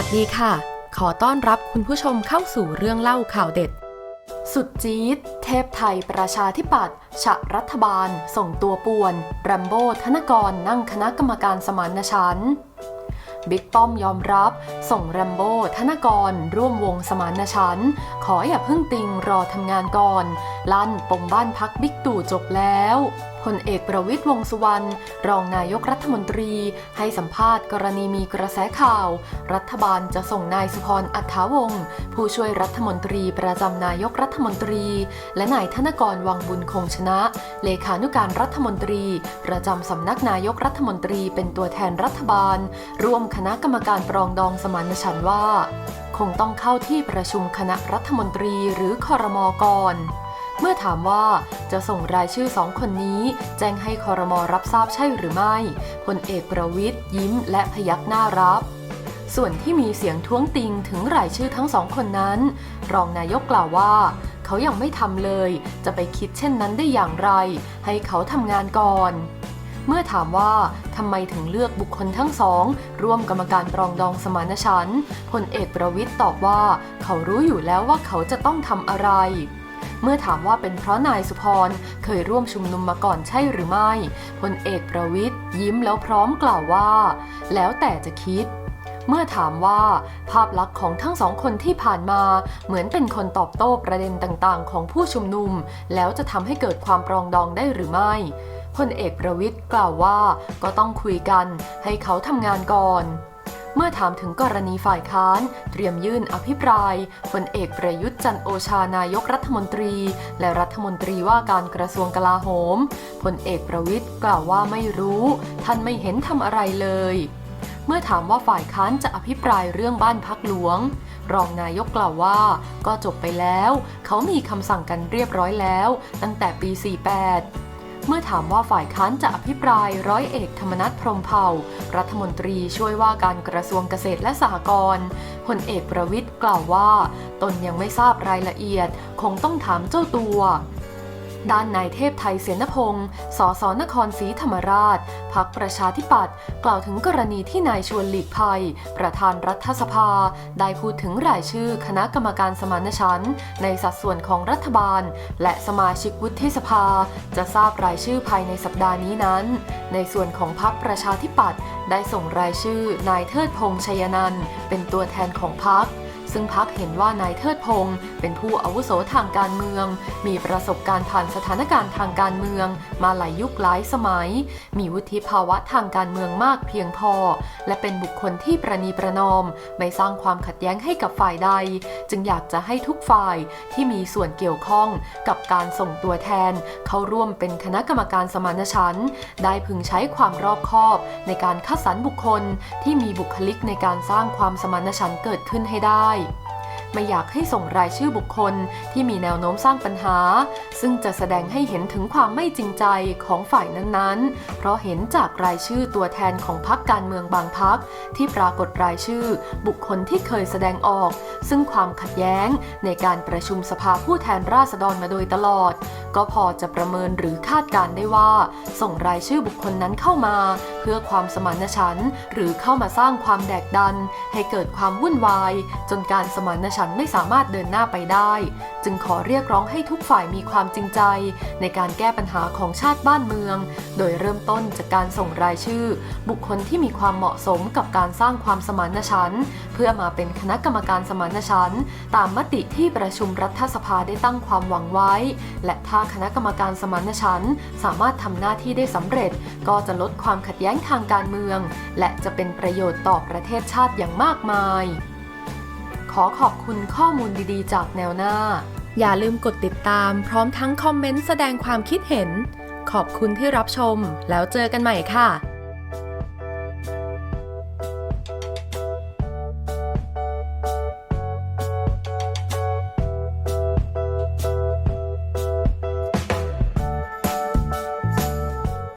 ัสดีค่ะ ขอต้อนรับคุณผู้ชมเข้าสู่เรื่องเล่าข่าวเด็ด สุดจี๊ด เทพไทยประชาธิปัตย์ฉะรัฐบาล ส่งตัวป่วนแรมโบ้ธนกรนั่งคณะกรรมการสมานฉันท์บิ๊กป้อมยอมรับ ส่งแรมโบ้ธนกร ร่วมวงสมานฉันท์ขออย่าเพิ่งติงรอทำงานก่อน ลั่นปมบ้านพักบิ๊กตู่จบแล้ว ลเอกประวิตยวงษ์สุวรรณรองนายกรัฐมนตรี ให้สัมภาษณ์กรณีมีกระแสข่าว รัฐบาลจะส่งนายสุพรอัฐาวงศ์ผู้ช่วยรัฐมนตรีประจำนายกรัฐมนตรี และนายธนกรวังบุญคงชนะ เลขานุการรัฐมนตรี ประจำสำนักนายกรัฐมนตรีเป็นตัวแทนรัฐบาล ร่วมคณะกรรมการปรองดองสมานฉันท์ว่า คงต้องเข้าที่ประชุมคณะรัฐมนตรีหรือคอรมอก่อน เมื่อถามว่าจะส่งรายชื่อสองคนนี้ แจ้งให้คอรมอรับทราบใช่หรือไม่พลเอกประวิทย์ยิ้มและพยักหน้ารับ ส่วนที่มีเสียงท้วงติงถึงรายชื่อทั้งสองคนนั้น รองนายกกล่าวว่า เขายังไม่ทำเลย จะไปคิดเช่นนั้นได้อย่างไร ให้เขาทำงานก่อนเมื่อถามว่าทำไมถึงเลือกบุคคลทั้งสอง ร่วมกรรมการปรองดองสมานฉันท์พลเอกประวิทย์ตอบว่า เขารู้อยู่แล้วว่าเขาจะต้องทำอะไร เมื่อถามว่าเป็นเพราะนายสุพรเคยร่วมชุมนุมมาก่อนใช่หรือไม่พลเอกประวิทย์ยิ้มแล้วพร้อมกล่าวว่า แล้วแต่จะคิดเมื่อถามว่าภาพลักษณ์ของทั้งสองคนที่ผ่านมาเหมือนเป็นคนตอบโต้ประเด็นต่างๆ ของผู้ชุมนุม แล้วจะทำให้เกิดความปรองดองได้หรือไม่พลเอกประวิทย์กล่าวว่าก็ต้องคุยกันให้เขาทำงานก่อน เมื่อถามถึงกรณีฝ่ายค้าน เตรียมยื่นอภิปรายพลเอกประยุทธ์จันโอชานายกรัฐมนตรี และรัฐมนตรีว่าการกระทรวงกลาโหมพลเอกประวิทย์กล่าวว่าไม่รู้ ท่านไม่เห็นทำอะไรเลย เมื่อถามว่าฝ่ายค้านจะอภิปรายเรื่องบ้านพักหลวง รองนายกกล่าวว่าก็จบไปแล้ว เขามีคำสั่งกันเรียบร้อยแล้ว ตั้งแต่ปี 48 เมื่อถามว่าฝ่ายค้านจะอภิปรายร้อยเอกธรรมนัฐพรมเผ่า รัฐมนตรีช่วยว่าการกระทรวงเกษตรและสหกรณ์พลเอกประวิทย์กล่าวว่า ตนยังไม่ทราบรายละเอียด คงต้องถามเจ้าตัว ด้านนายเทพไทยเสนพงศ์สสนครศรีธรรมราช พักประชาธิปัตย์กล่าวถึงกรณีที่นายชวนหลีกภัย ประธานรัฐสภา ได้พูดถึงรายชื่อคณะกรรมการสมานฉันท์ในสัดส่วนของรัฐบาล และสมาชิกวุฒิสภา จะทราบรายชื่อภายในสัปดาห์นี้นั้น ในส่วนของพักประชาธิปัตย์ได้ส่งรายชื่อนายเทิดพงษ์ชัยนันท์เป็นตัวแทนของพัก ซึ่งพักเห็นว่านายเทิดพงศ์เป็นผู้อาวุโสทางการเมือง มีประสบการณ์ผ่านสถานการณ์ทางการเมือง มาหลายยุคหลายสมัย มีวุฒิภาวะทางการเมืองมากเพียงพอ และเป็นบุคคลที่ประนีประนอม ไม่สร้างความขัดแย้งให้กับฝ่ายใด จึงอยากจะให้ทุกฝ่ายที่มีส่วนเกี่ยวข้องกับการส่งตัวแทน เข้าร่วมเป็นคณะกรรมการสมานฉันท์ได้พึงใช้ความรอบคอบในการคัดสรรบุคคลที่มีบุคลิกในการสร้างความสมานฉันท์เกิดขึ้นให้ได้ ไม่อยากให้ส่งรายชื่อบุคคลที่มีแนวโน้มสร้างปัญหา ซึ่งจะแสดงให้เห็นถึงความไม่จริงใจของฝ่ายนั้นๆ เพราะเห็นจากรายชื่อตัวแทนของพรรคการเมืองบางพรรคที่ปรากฏรายชื่อ บุคคลที่เคยแสดงออก ซึ่งความขัดแย้งในการประชุมสภาผู้แทนราษฎรมาโดยตลอด ก็พอจะประเมินหรือคาดการได้ว่า ส่งรายชื่อบุคคลนั้นเข้ามา เพื่อความสมานฉันท์หรือเข้ามาสร้างความแดกดัน ให้เกิดความวุ่นวาย จนการสมานฉันไม่สามารถเดินหน้าไปได้ จึงขอเรียกร้องให้ทุกฝ่ายมีความจริงใจ ในการแก้ปัญหาของชาติบ้านเมือง โดยเริ่มต้นจากการส่งรายชื่อ บุคคลที่มีความเหมาะสมกับการสร้างความสมานฉันท์เพื่อมาเป็นคณะกรรมการสมานฉันท์ตามมติที่ประชุมรัฐสภาได้ตั้งความหวังไว้ และถ้าคณะกรรมการสมานฉันท์สามารถทำหน้าที่ได้สำเร็จ ก็จะลดความขัดแย้งทางการเมือง และจะเป็นประโยชน์ต่อประเทศชาติอย่างมากมาย อขอบคุณข้อมูลดีๆ จากแนวหน้า อย่าลืมกดติดตามพร้อมทั้งคอมเมนต์แสดงความคิดเห็น ขอบคุณที่รับชม แล้วเจอกันใหม่ค่ะ